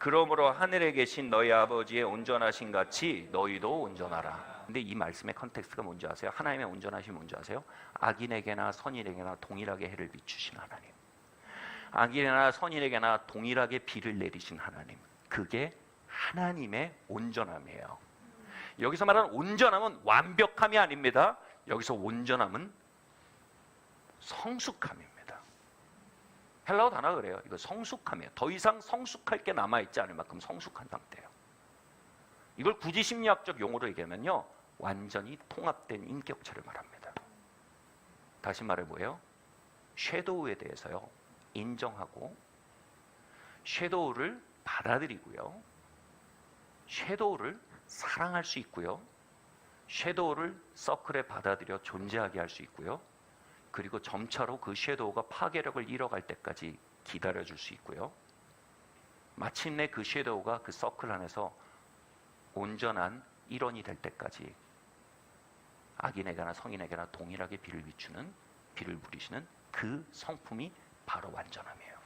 그러므로 하늘에 계신 너희 아버지의 온전하신 같이 너희도 온전하라. 근데 이 말씀의 컨텍스트가 뭔지 아세요? 하나님의 온전하심 뭔지 아세요? 악인에게나 선인에게나 동일하게 해를 비추신 하나님. 악인이나 선인에게나 동일하게 비를 내리신 하나님. 그게 하나님의 온전함이에요. 여기서 말하는 온전함은 완벽함이 아닙니다. 여기서 온전함은 성숙함입니다. 헬라어 단어가 그래요. 이거 성숙함이에요. 더 이상 성숙할 게 남아있지 않을 만큼 성숙한 상태예요. 이걸 굳이 심리학적 용어로 얘기하면요. 완전히 통합된 인격체를 말합니다. 다시 말해 뭐예요? 섀도우에 대해서요. 인정하고 섀도우를 받아들이고요. 섀도우를 사랑할 수 있고요. 섀도우를 서클에 받아들여 존재하게 할 수 있고요. 그리고 점차로 그 섀도우가 파괴력을 잃어갈 때까지 기다려 줄 수 있고요. 마침내 그 섀도우가 그 서클 안에서 온전한 일원이 될 때까지 악인에게나 성인에게나 동일하게 비를 비추는 비를 부리시는 그 성품이 바로 완전함이에요.